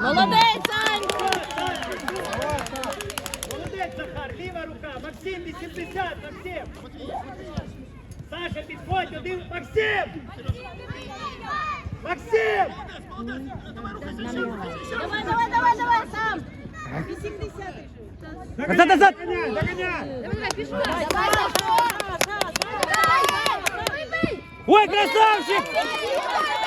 Молодець, Сань! Молодець, Захар, ліва рука. Максим, 80, Максим. Саша, підходь, один. Максим! Максим! Давай, давай, давай, давай, сам! Назад, назад! Доганяй, доганяй! Давай, давай, пішла! Давай, давай! Давай, бий! Ой, красавчик!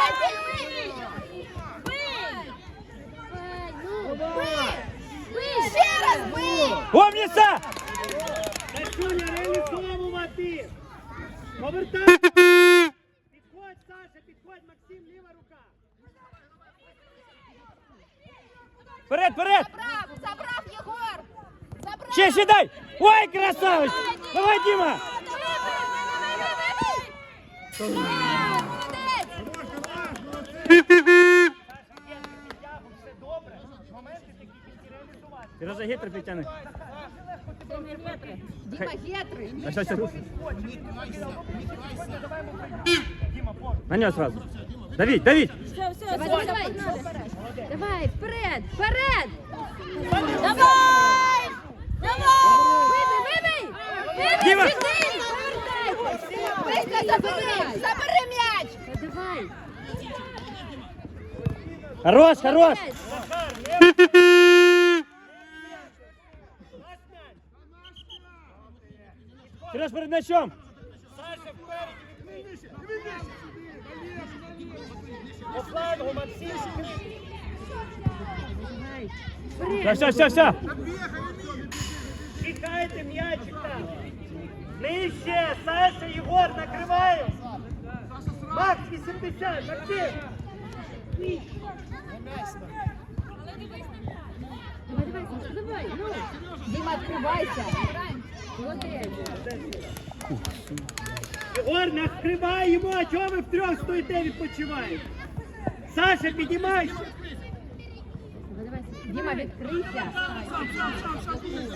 Бий! Умница! Реалізовувати! Повертай! Підходь, Саша, підходь, Максим, ліва рука. Вперед, вперед! Забрав, забрав, Єгор! Забрав! Ще сідай! Ой, красавець! Давай, Діма! Підтягу, реалізувати. Ти розагітр підтягни. Діма, гетри! А що це? Діма, поруч. На нього сразу. Давіть, давіть! Давай, давай, давай! Давай, вперед, вперед! Давай! Давай! Вибий, вибий! Вибий, Діма! сюди! Повертайся! Забери! Забери м'яч! Давай! Хорош, хорош! Сереж перед м'ячом! Саша, вперед, відкрий. По флангу, Максим, відкрий. Все, все, все, все! Чекайте м'ячик там. Нижче, Саша, Єгор, накриваємо. Макс, 80, Максим. Давай, давай, Саша, давай, ну! Діма, відкривайся! Молодець! Єгор, накриваємо, а чого ви втрьох стоїте, відпочиваєте? Саша, піднімайся. Діма, відкрийся!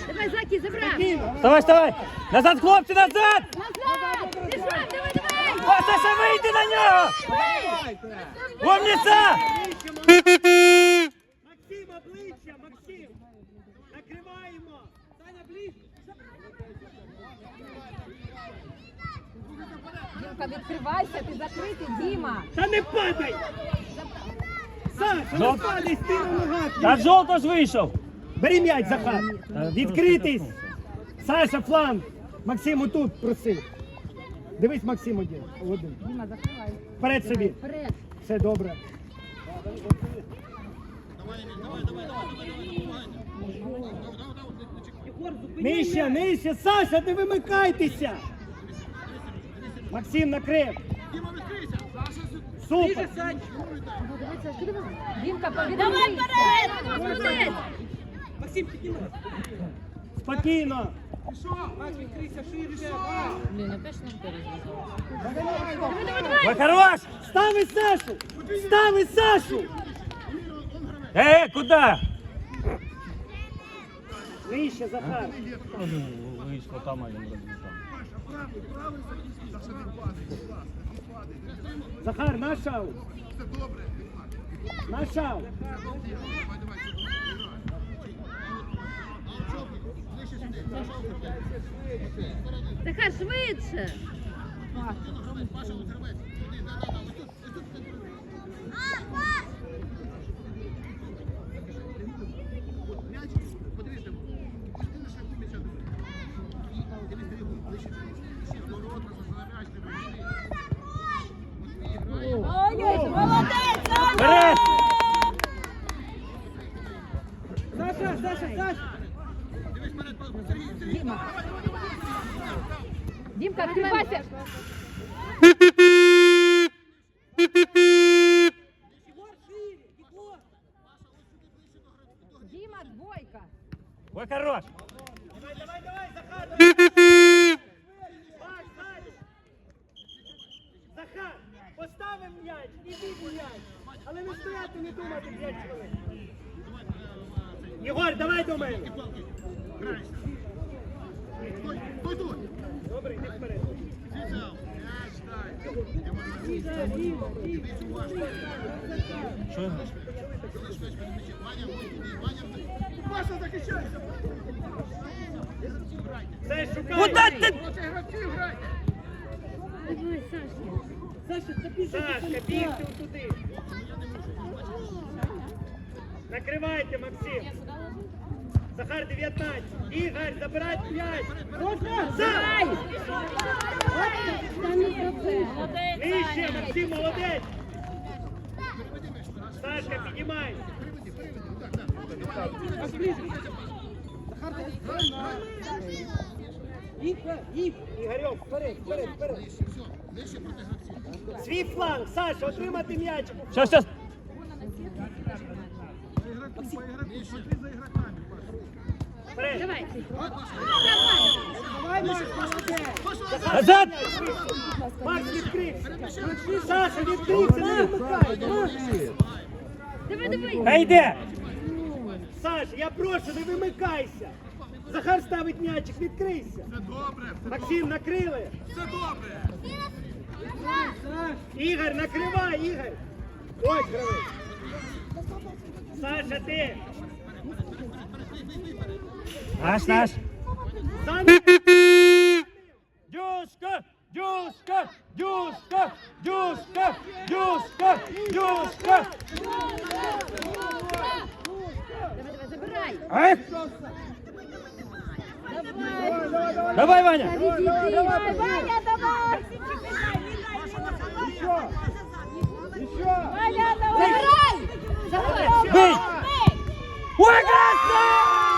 Давай, Закі, забрав! Вставай, вставай! Назад, хлопці, назад! Назад! Пішла, давай, давай! Саша, вийди на нього! Умниця! Максим, обличчя, Максим. Накриваємо. Саня, ближче. Дімка, відкривайся, ти закритий, Діма! Та не падай. Саша, не Жовт- падай, стій на ногах. Та жовто ж вийшов! Бери м'яч, Захар. Відкритись. Саша, фланг. Максим тут просив. Дивись, Максим один. один. Діма, закривай! Вперед собі. Вперед! Все добре. Нижче, нижче, Саша, не вимикайтеся. Максим накрив. Супер. Дімка! Давай вперед! Спокійно. Давай, давай, давай! Ой! Стави Сашу. Стави Сашу. Эй, куда? Нижче, Захар. Вийшло там один Захар, наш аут. Наш аут. Захар, швидше! Молодець! Вперед! Саша, Саша, Саша. Дімка, відкривайся! Діма, двойка! Ой, хорош! Давай, давай, давай, Захар. давай. Макс, далі. Захар, поставив м'яч, ідіть м'яч. Але не стояти, не думати 5 хвилин. Єгор, давай до мене. Добре, йди вперед. Що? Це. Куда ти? Сашка, бігти туди. Накривайте, Максим. Захар 19. Ігор, забирай м'яч. Забирай! Нижче, Максим, молодець. Сашка, піднімай. Ігорьок, вперед, вперед, вперед. Свій фланг, Саша, отримати м'яч. Щас, щас. Вперед. Давай. Назад! Макс, відкрився. Саша, відкрився, не вимикай. Давай, давай. Йде! Саша, я прошу, не вимикайся. Захар ставить м'ячик, відкрийся. Максим, накрили. Все добре! Ігор, накривай, Ігор. Ось, гравець. Саша, ти. Наш, наш. Сам. Дюшка! Дюшка! Дюшка! Дюшка! Дюшка! Дюшка! Давай, давай, забирай. Ех! Давай. Давай, Ваня! Давай, давай. Ваня, давай. Ваня, давай. Забирай. Забирай. Бей! Ой, красный!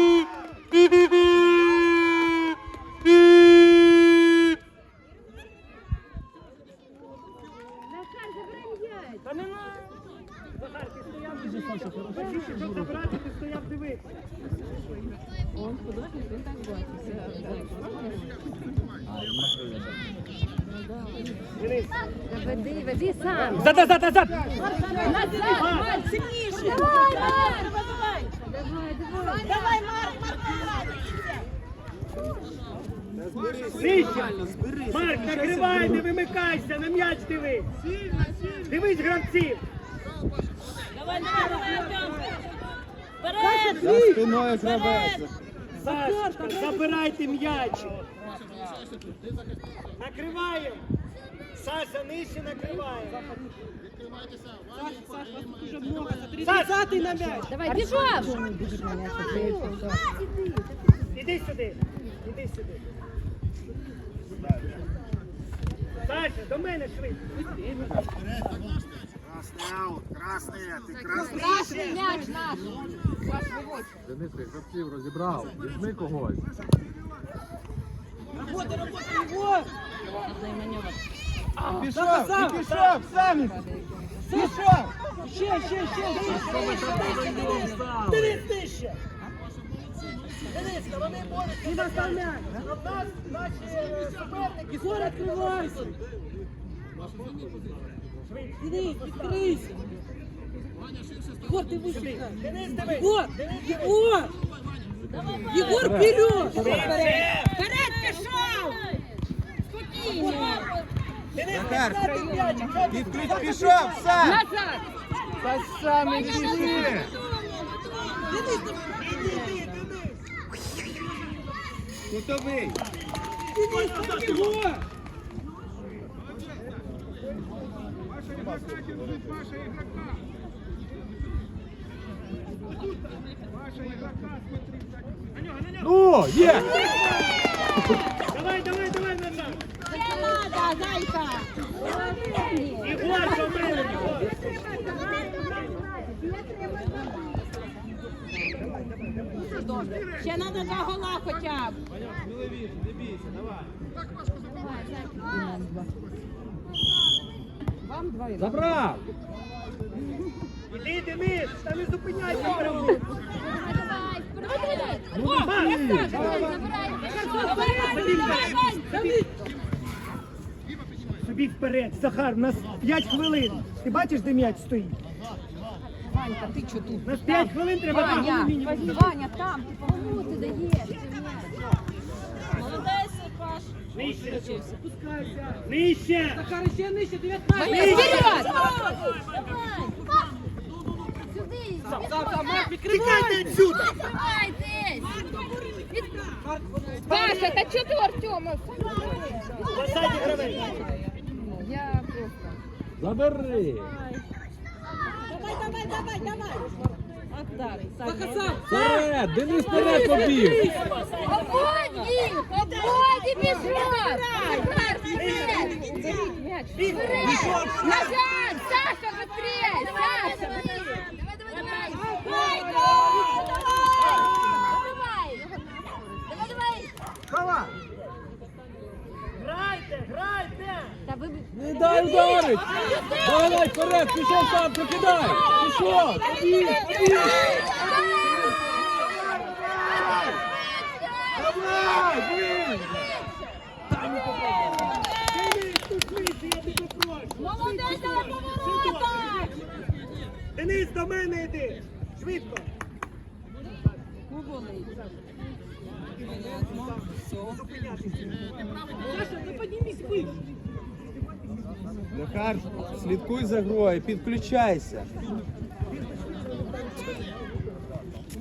Нижче. Марк, накривай, не вимикайся, на м'яч дивись. Дивись гравців. За спиною гравець. Сашечка, забирайте м'яч. Накриваємо. Саша, нижче накриває. Саша, на м'яч. Давай, бежав. іди сюди. Іди сюди. Саша, до мене швидко. Красний аут, красний, ти красний. Красний м'яч наш. Ваш виводь. Денис, ти гравців розібрав, візьми когось. Пішов, ти пішов, самі. Пішов. Ще, ще, ще. Денис нижче. Денис, вони борються. І нас там м'яч. А в нас наші е, суперники. Егор, открывайся! Денис, откройся! Егор, ты вышли! Денис, дивись. Егор! Егор! Егор, вперед! Вперед пішов! Спокійно! Денис, Захар, дати м'ячик. Що ти Відкрить пішов, сам. Назад. Та самі пішли. Іди, іди, іди. Готовий. Егор! Ну, є! Давай, давай, давай назад. Не надо, зайка. Ігор, до мене, Ігор. Ще треба два гола хоча б. Вам два Забрав! Іди, Денис, та не зупиняйся. гравців. Давай, давай. О, забирай. Давай. Собі вперед, Захар, у нас 5 хвилин. Ти бачиш, де м'яч стоїть? Ванька, ти що тут? Нас 5 хвилин треба там Ваня, мінімум. Ваня, там, ти кому ти даєш? Молодець, Паша! Нижче. Нижче. Захар, ще нижче, 19. Вперед! Сам, сам, Марк, відкривай. Паша, та чого ти Артема? Посаді гравець. Я просто. Забери. Давай, давай, давай, давай. Отдай. Захар, сам. Вперед, Денис вперед побіг. Обводи! Обводи бежать! Захар, вперед! Забить мяч. Вперед! Назад! Саша, быстрее! Саша! Давай, давай, давай! Давай! Давай, давай! Давай. Грайте, Не дай ударить. Давай вперед, пішов сам, прокидай. Пішов. Побіг, побіг. Давай, блин. Денис, тут швидше, я тебе прошу. Молодець, поворота! Денис, до мене йди. Швидко. Захар, слідкуй за грою, підключайся.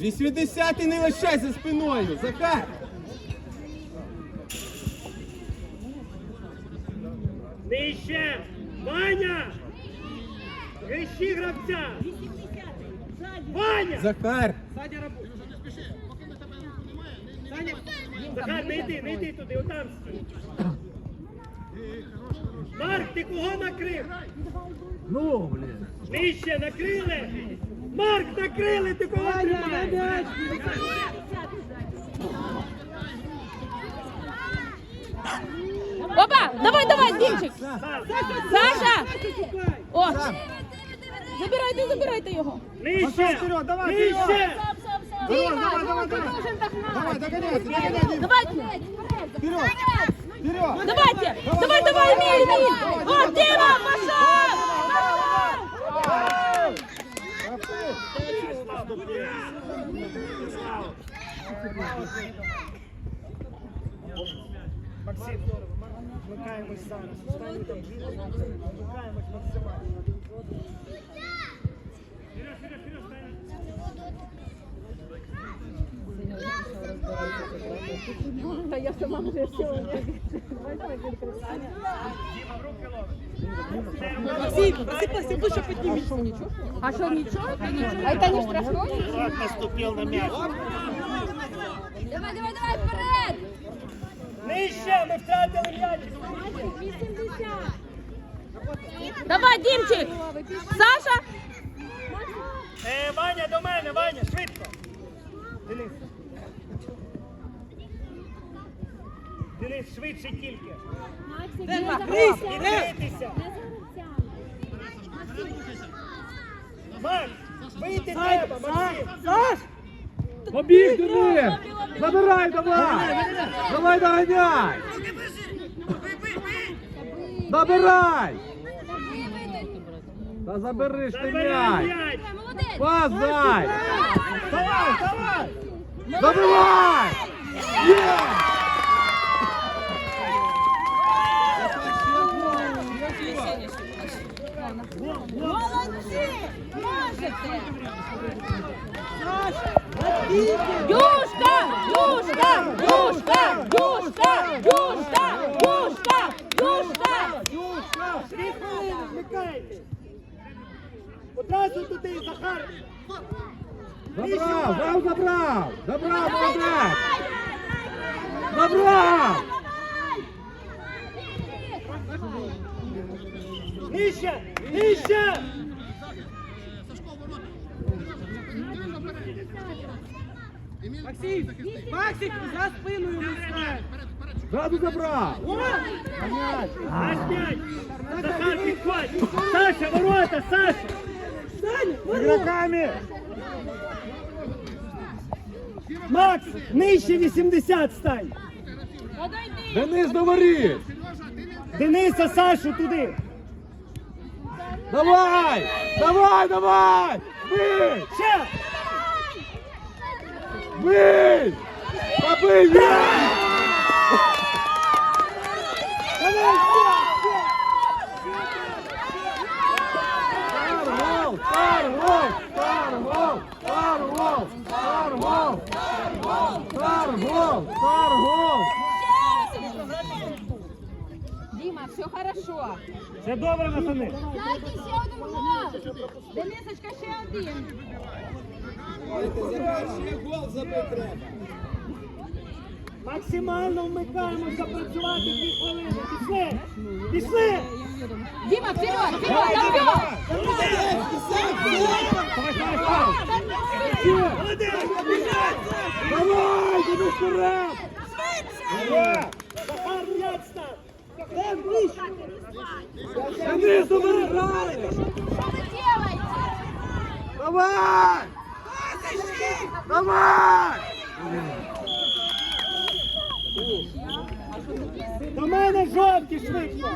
80 не лишайся спиною, Захар. Нижче. Ваня. Вищі гравця. Ваня. Захар. Саня, работай. Саня, Захар, не йди, не йди туди, отам стій. Марк, ти кого накрив? Ну, блін. Нижче накрили. Марк, накрили, ти кого тримаєш? Опа! Давай, давай, Дімчик! Саша! О! Забирайте, забирайте його! Нижче. вперед, давай, Нижче. Давай, давай, давай. догнать! Давай, догоняйся, догоняй, Дим. Давайте! Вперед. Вперед. Давайте! Давай, давай, Эмиль, Эмиль! О, Дима, пошел! Максим, вмикаємось зараз. Останні там. Вмикаємось максимально. Та я сама вже поднимись. А что, ничего? А это не штрафной? Марк наступив на м'яч. Давай, давай, давай, вперед! Нижче, ми втратили м'яч. Давай, Димчик! Саша! Е, Ваня, до мене, Ваня, швидко. Денис. Денис, швидше тільки. Крись, крись. Макс, вийти треба, Максим. Саш, Побіг, Денис. Забирай, давай. Давай, доганяй. Забирай. Та забери ж ти м'яч. Пас. Давай, давай. Забивай. Є. Юшка! Юшка! Юшка! Юшка! Юшка! Юшка! Юшка! Дві хвилини, вмикайте. Одразу туди, Захар. Забрав, забрав, забрав. Забрав, молодець. Забрав. Нижче, нижче. Максим, Максик, за спину ему ставь. Зразу забрав. Захар, підходь. Саша, ворота, Саша. Саня, Ігроками! Макс, нижче 80 стань! Денис до воріт. Дениса, Сашу туди! Давай! Давай, давай! Бий! Ще! Бий! Побий! Є! Таргол! Діма, все хорошо. Все добре, пацани. Дайте ще один гол. Денисочка, ще один. Перший гол забити треба. Максимально вмикаємося працювати дві хвилини. Пішли! Пішли! Діма, вперед, вперед, вперед. Давай, іди вперед! Давай! Захар, м'яч став! Захар, ближче! Денис, давай, грай! Давай! Давай! До мене жовті швидко!